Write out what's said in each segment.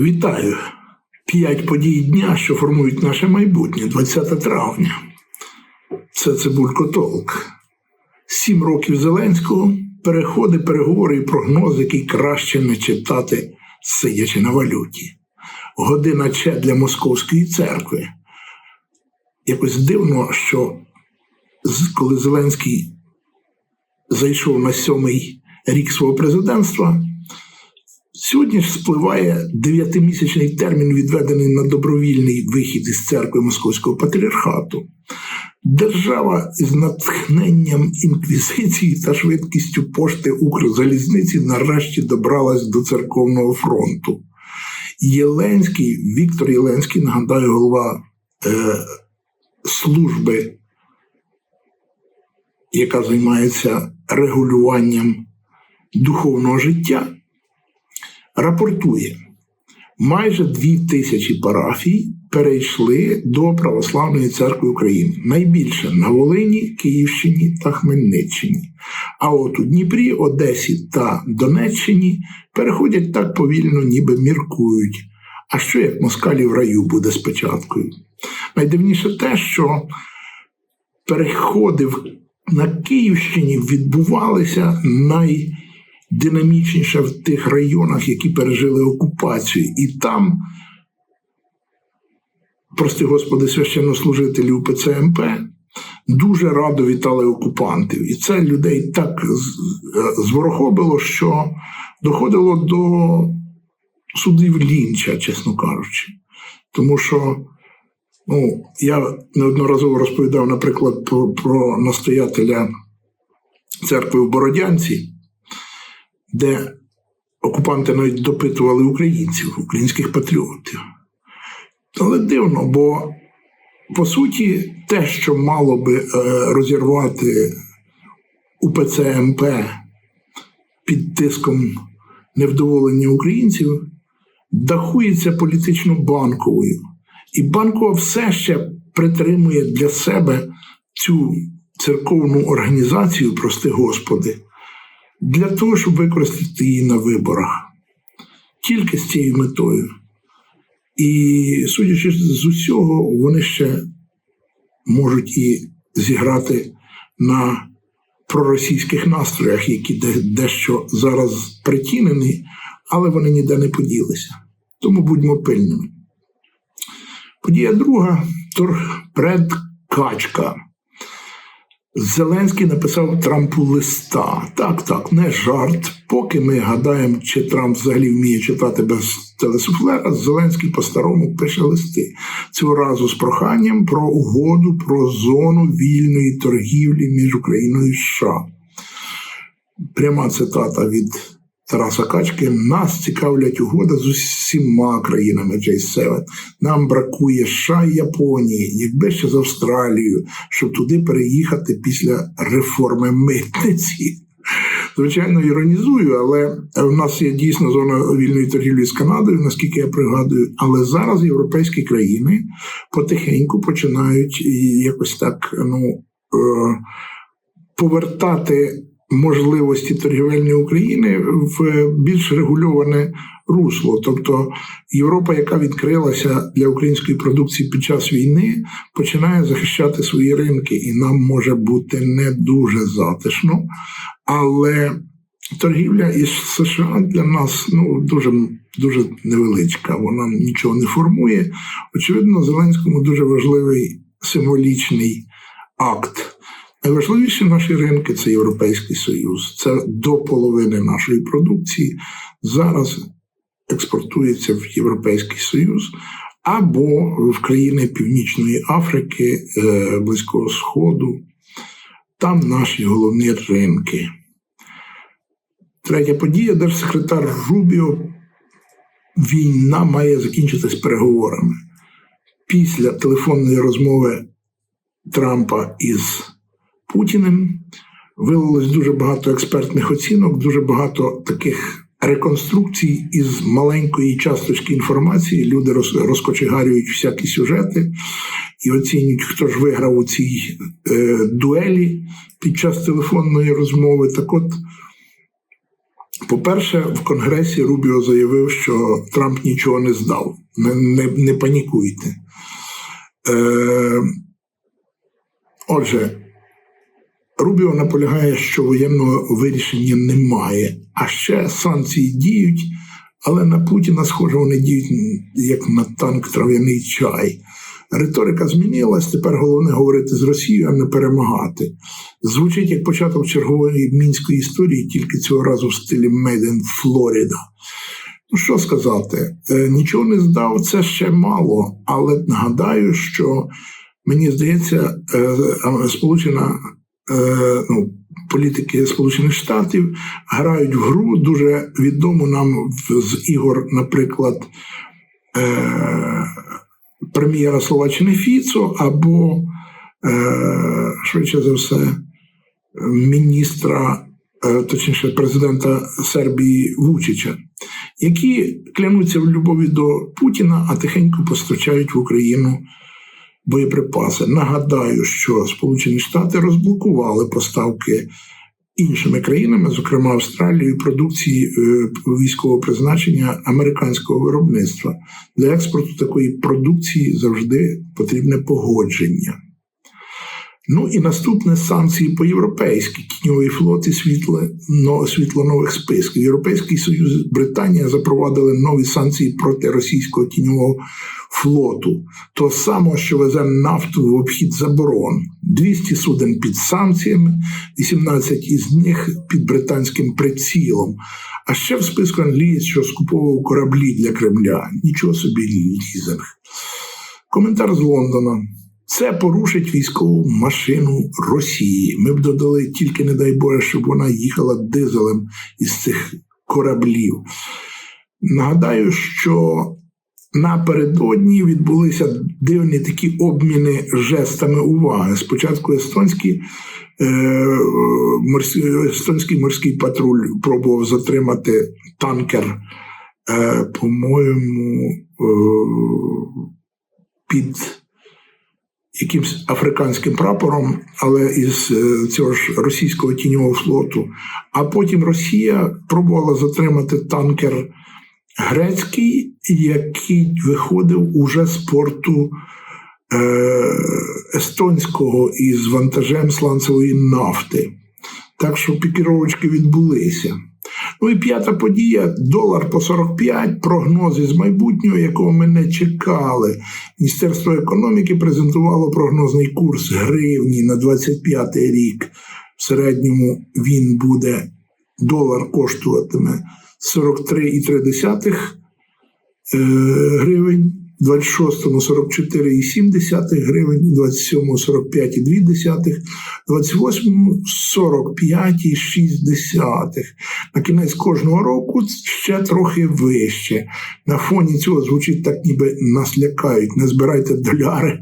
Вітаю! П'ять подій дня, що формують наше майбутнє, 20 травня. Це Цибулько Толк. Сім років Зеленського, переходи, переговори і прогнози, які краще не читати, сидячи на валюті. Година че для Московської церкви. Якось дивно, що коли Зеленський зайшов на сьомий рік свого президентства, Сьогодні ж спливає дев'ятимісячний термін, відведений на добровільний вихід із церкви Московського патріархату. Держава із натхненням інквізиції та швидкістю пошти Укрзалізниці нарешті добралась до церковного фронту. Єленський, Віктор Єленський, нагадаю, голова е, служби, яка займається регулюванням духовного життя рапортує, майже дві тисячі парафій перейшли до Православної церкви України. Найбільше на Волині, Київщині та Хмельниччині. А от у Дніпрі, Одесі та Донеччині переходять так повільно, ніби міркують. А що як москалі в раю буде спочаткою? Найдивніше те, що переходи на Київщині відбувалися най динамічніше в тих районах, які пережили окупацію. І там, прости господи, священнослужителі УПЦ МП дуже радо вітали окупантів. І це людей так е, зворохобило, що доходило до судів лінча, чесно кажучи. Тому що ну, я неодноразово розповідав, наприклад, про, про настоятеля церкви в Бородянці де окупанти навіть допитували українців, українських патріотів. Але дивно, бо по суті, те, що мало би е, розірвати УПЦ МП під тиском невдоволення українців, дахується політично банковою. І банкова все ще притримує для себе цю церковну організацію, прости Господи, для того, щоб використати її на виборах. Тільки з цією метою. І судячи з усього, вони ще можуть і зіграти на проросійських настроях, які дещо зараз притінені, але вони ніде не поділися. Тому будьмо пильними. Подія друга торпредкачка. Зеленський написав Трампу листа. Так, так, не жарт. Поки ми гадаємо, чи Трамп взагалі вміє читати без телесуфлера, Зеленський по-старому пише листи. Цього разу з проханням про угоду про зону вільної торгівлі між Україною і США. Пряма цитата від Тараса Качки: нас цікавлять угода з усіма країнами J7. Нам бракує США і Японії, якби ще з Австралією, щоб туди переїхати після реформи митниці. Звичайно, іронізую, але в нас є дійсно зона вільної торгівлі з Канадою, наскільки я пригадую. Але зараз європейські країни потихеньку починають якось так ну, е, повертати можливості торгівельної України в більш регульоване русло. Тобто Європа, яка відкрилася для української продукції під час війни, починає захищати свої ринки, і нам може бути не дуже затишно. Але торгівля із США для нас ну дуже дуже невеличка. Вона нічого не формує. Очевидно, Зеленському дуже важливий символічний акт. Найважливіші наші ринки це Європейський Союз. Це до половини нашої продукції зараз експортується в Європейський Союз або в країни Північної Африки, е, Близького Сходу. Там наші головні ринки. Третя подія, держсекретар Рубіо. Війна має закінчитись переговорами. Після телефонної розмови Трампа із Путіним вилилось дуже багато експертних оцінок, дуже багато таких реконструкцій із маленької часточки інформації люди розкочегарюють всякі сюжети і оцінюють, хто ж виграв у цій е, дуелі під час телефонної розмови. Так от, по-перше, в Конгресі Рубіо заявив, що Трамп нічого не здав. Не, не, не панікуйте. Е, отже, Рубіо наполягає, що воєнного вирішення немає, а ще санкції діють, але на Путіна, схоже, вони діють як на танк трав'яний чай. Риторика змінилась, тепер головне говорити з Росією, а не перемагати. Звучить як початок чергової мінської історії, тільки цього разу в стилі Made in Florida. Ну, що сказати, Е, нічого не здав, це ще мало, але нагадаю, що мені здається, е, Сполучена е, ну, політики Сполучених Штатів грають в гру дуже відому нам з ігор, наприклад, е, прем'єра Словаччини Фіцо або, е, швидше за все, міністра, е, точніше, президента Сербії Вучича, які клянуться в любові до Путіна, а тихенько постачають в Україну боєприпаси. Нагадаю, що Сполучені Штати розблокували поставки іншими країнами, зокрема Австралією, продукції е, військового призначення американського виробництва. Для експорту такої продукції завжди потрібне погодження. Ну і наступне санкції по європейській тіньовий флот і світло нових списків. Європейський Союз Британія запровадили нові санкції проти російського тіньового флоту, того самого, що везе нафту в обхід заборон. 200 суден під санкціями, 18 із них під британським прицілом. А ще в списку англієць, що скуповував кораблі для Кремля. Нічого собі лізинг. Коментар з Лондона. Це порушить військову машину Росії. Ми б додали тільки, не дай Боже, щоб вона їхала дизелем із цих кораблів. Нагадаю, що напередодні відбулися дивні такі обміни жестами уваги. Спочатку естонські, е, естонський морський патруль пробував затримати танкер, е, по-моєму, е, під якимсь африканським прапором, але із е, цього ж російського тіньового флоту. А потім Росія пробувала затримати танкер грецький, який виходив уже з порту е, естонського із вантажем сланцевої нафти. Так що пікіровочки відбулися. Ну і п'ята подія: долар по 45, прогнози з майбутнього, якого ми не чекали. Міністерство економіки презентувало прогнозний курс гривні на 25 рік. В середньому він буде долар коштуватиме 43,3 е, гривень, 26-му 44,7 гривень, 27-му 45,2, 28-му 45,6. На кінець кожного року ще трохи вище. На фоні цього звучить так, ніби нас лякають. Не збирайте доляри,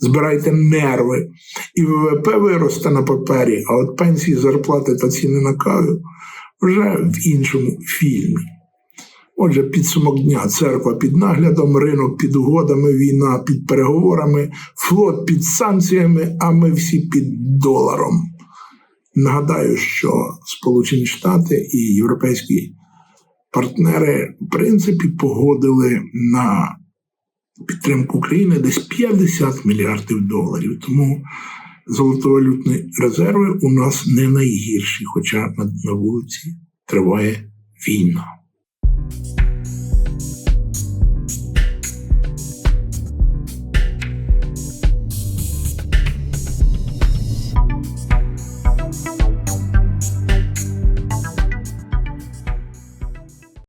збирайте нерви. І ВВП виросте на папері, а от пенсії, зарплати та ціни на каву вже в іншому фільмі. Отже, підсумок дня церква під наглядом, ринок під угодами, війна під переговорами, флот під санкціями, а ми всі під доларом. Нагадаю, що Сполучені Штати і європейські партнери, в принципі, погодили на підтримку України десь 50 мільярдів доларів. Тому золотовалютні резерви у нас не найгірші, хоча на, вулиці триває війна.